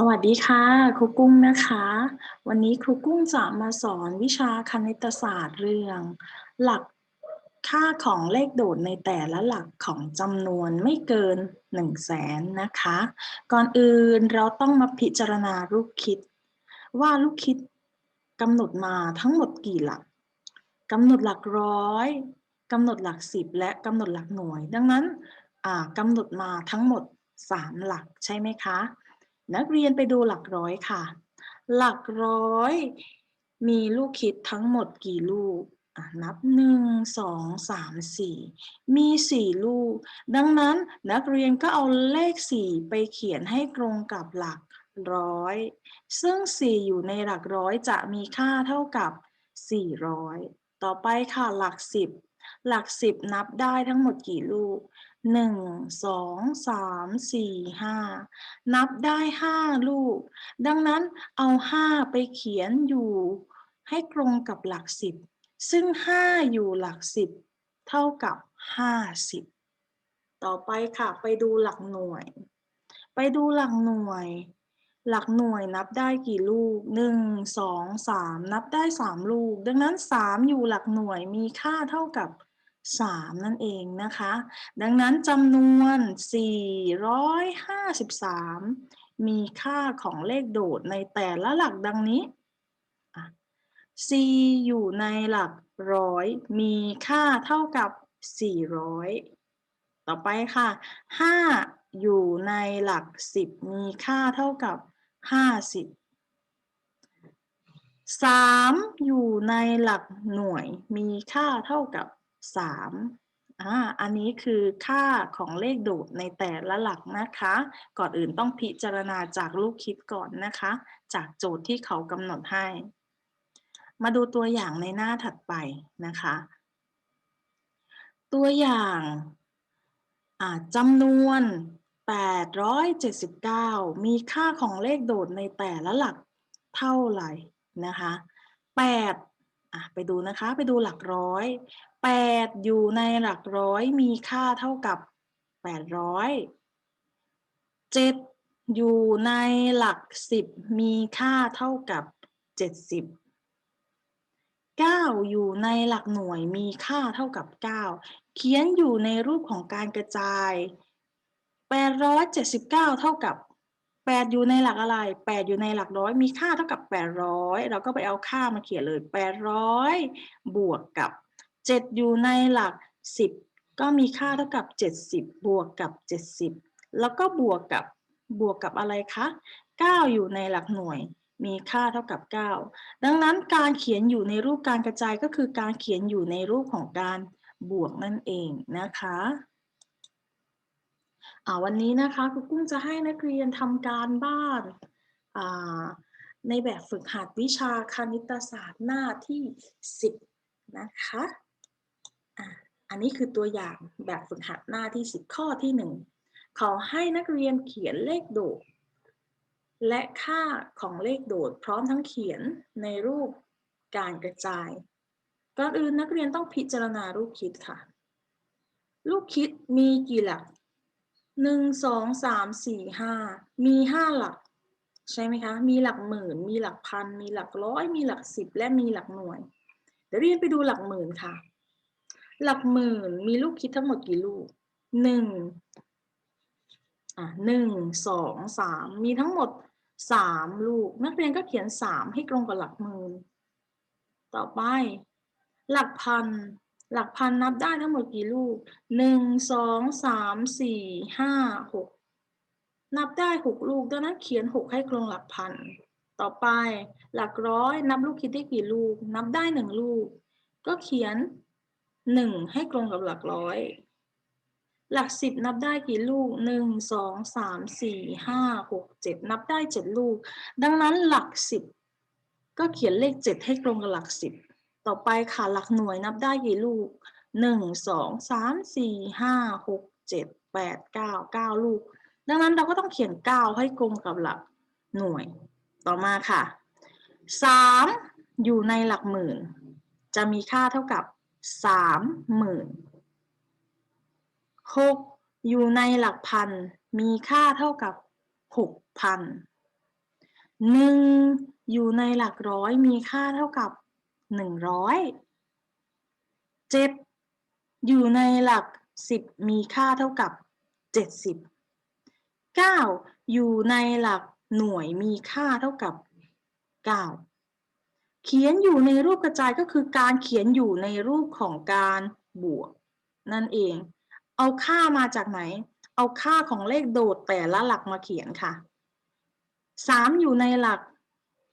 สวัสดีค่ะ ครูกุ้งนะคะ วันนี้ครูกุ้งจะมาสอนวิชาคณิตศาสตร์เรื่อง หลักค่าของเลขโดดในแต่ละหลักของจำนวนไม่เกิน 1 0 0 0 0แสนนะคะ ก่อนอื่นเราต้องมาพิจารณาลูกคิด ว่าลูกคิดกำหนดมาทั้งหมดกี่หลักกำหนดหลักร้อยกำหนดหลักสิบและกำหนดหลักหน่วย ดังนั้นกำหนดมาทั้งหมด 3 หลักใช่ไหมคะ นักเรียนไปดูหลักร้อยค่ะ หลักร้อย มีลูกคิดทั้งหมดกี่ลูกนับหนึ่งสองสามสี่มีสี่ลูก ดังนั้นนักเรียนก็เอาเลขสี่ไปเขียนให้ตรงกับหลักร้อย ซึ่งสี่อยู่ในหลักร้อยจะมีค่าเท่ากับสี่ร้อยต่อไปค่ะหลักสิบหลักสิบนับได้ทั้งหมดกี่ลูก หนึ่งสองสามสี่ห้านับได้ห้าลูก ดังนั้นเอาห้าไปเขียนอยู่ให้ตรงกับหลักสิบ ซึ่งห้าอยู่หลักสิบ เท่ากับห้าสิบ ต่อไปค่ะไปดูหลักหน่วย ไปดูหลักหน่วย หลักหน่วยนับได้กี่ลูกหนึ่งสองสามนับได้สามลูก ดังนั้นสามอยู่หลักหน่วยมีค่าเท่ากับ 3 นั่นเองนะคะ ดังนั้นจำนวน 453 มีค่าของเลขโดดในแต่ละหลักดังนี้ c อยู่ในหลักร้อยมีค่าเท่ากับ 400 ต่อไปค่ะ 5 อยู่ในหลัก 10 มีค่าเท่ากับ 50 3 อยู่ในหลักหน่วยมีค่าเท่ากับ 3อ่าอันนี้คือค่าของเลขโดดในแต่ละหลักนะคะ ก่อนอื่นต้องพิจารณาจากลูกคิดก่อนนะคะ จากโจทย์ที่เขากำหนดให้ มาดูตัวอย่างในหน้าถัดไปนะคะ ตัวอย่างจำนวน 879 มีค่าของเลขโดดในแต่ละหลักเท่าไหร่นะคะ8อะไปดูนะคะ ไปดูหลักร้อย แปดอยู่ในหลักร้อยมีค่าเท่ากับแปดร้อยเจ็ดอยู่ในหลักสิบมีค่าเท่ากับเจ็ดสิบเก้าอยู่ในหลักหน่วยมีค่าเท่ากับเก้าเขียนอยู่ในรูปของการกระจายแปดร้อยเจ็ดสิบเก้าเท่ากับแปดอยู่ในหลักอะไรแปดอยู่ในหลักร้อยมีค่าเท่ากับแปดร้อยเราก็ไปเอาค่ามาเขียนเลยแปดร้อยบวกกับ 7 อยู่ในหลัก 10 ก็มีค่าเท่ากับ 70 บวกกับ 70 แล้วก็บวกกับบวกกับอะไรคะ 9 อยู่ในหลักหน่วย มีค่าเท่ากับ 9 ดังนั้นการเขียนอยู่ในรูปการกระจายก็คือการเขียนอยู่ในรูปของการบวกนั่นเองนะคะวันนี้นะคะครูกุ้งจะให้นักเรียนทำการบ้านในแบบฝึกหัดวิชาคณิตศาสตร์หน้าที่ 10 นะคะ อันนี้คือตัวอย่างแบบฝึกหัดหน้าที่สิบข้อที่หนึ่งขอให้นักเรียนเขียนเลขโดด และค่าของเลขโดดพร้อมทั้งเขียนในรูปการกระจาย ก่อนอื่นนักเรียนต้องพิจารณารูปคิดค่ะ รูปคิดมีกี่หลักหนึ่งสองสามสี่ห้ามีห้าหลัก ใช่ไหมคะ มีหลักหมื่น มีหลักพัน มีหลักร้อย มีหลักสิบ และมีหลักหน่วย เดี๋ยวเรียนไปดูหลักหมื่นค่ะ หลักหมื่นมีลูกคิดทั้งหมดกี่ลูกหนึ่งอะหนึ่งสองสามมีทั้งหมดสามลูก นักเรียนก็เขียนสามให้ตรงกับหลักหมื่นต่อไป หลักพัน หลักพันนับได้ทั้งหมดกี่ลูกหนึ่งสองสามสี่ห้าหกนับได้หกลูกดังนั้นเขียนหกให้ตรงหลักพัน ต่อไป หลักร้อยนับลูกคิดได้กี่ลูก นับได้หนึ่งลูก ก็เขียน หนึ่งให้ตรงกับหลักร้อย หลักสิบนับได้กี่ลูกหนึ่งสองสามสี่ห้าหกเจ็ดนับได้เจ็ดลูก ดังนั้นหลักสิบก็เขียนเลขเจ็ดให้ตรงกับหลักสิบต่อไปค่ะหลักหน่วยนับได้กี่ลูกหนึ่งสองสามสี่ห้าหกเจ็ดแปดเก้าเก้าลูก ดังนั้นเราก็ต้องเขียนเก้าให้ตรงกับหลักหน่วย ต่อมาค่ะสามอยู่ในหลักหมื่น จะมีค่าเท่ากับ สามหมื่นหกอยู่ในหลักพัน มีค่าเท่ากับหกพันหนึ่งอยู่ในหลักร้อยมีค่าเท่ากับหนึ่งร้อยเจ็ดอยู่ในหลักสิบมีค่าเท่ากับเจ็ดสิบเก้าอยู่ในหลักหน่วยมีค่าเท่ากับเก้า เขียนอยู่ในรูปกระจายก็คือการเขียนอยู่ในรูปของการบวก นั่นเอง เอาค่ามาจากไหน เอาค่าของเลขโดดแต่ละหลักมาเขียนค่ะสามอยู่ในหลัก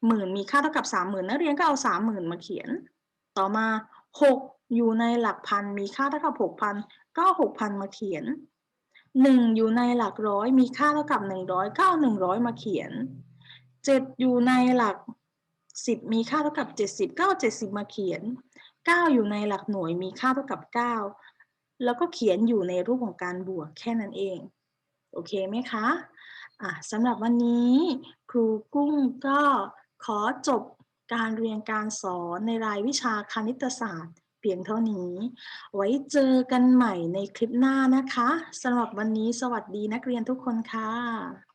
หมื่นมีค่าเท่ากับสามหมื่นนักเรียนก็เอาสามหมื่นมาเขียน ต่อมาหกอยู่ในหลักพันมีค่าเท่ากับหกพันก็หกพันมาเขียนหนึ่งอยู่ในหลักร้อยมีค่าเท่ากับหนึ่งร้อยก็เอาหนึ่งร้อยมาเขียนเจ็ดอยู่ในหลัก สิบมีค่าเท่ากับเจ็ดสิบก็เอาเจ็ดสิบมาเขียนเก้าอยู่ในหลักหน่วยมีค่าเท่ากับเก้าแล้วก็เขียนอยู่ในรูปของการบวกแค่นั้นเอง โอเคไหมคะอะสำหรับวันนี้ ครูกุ้งก็ขอจบการเรียนการสอนในรายวิชาคณิตศาสตร์เพียงเท่านี้ ไว้เจอกันใหม่ในคลิปหน้านะคะสำหรับวันนี้สวัสดีนักเรียนทุกคนค่ะ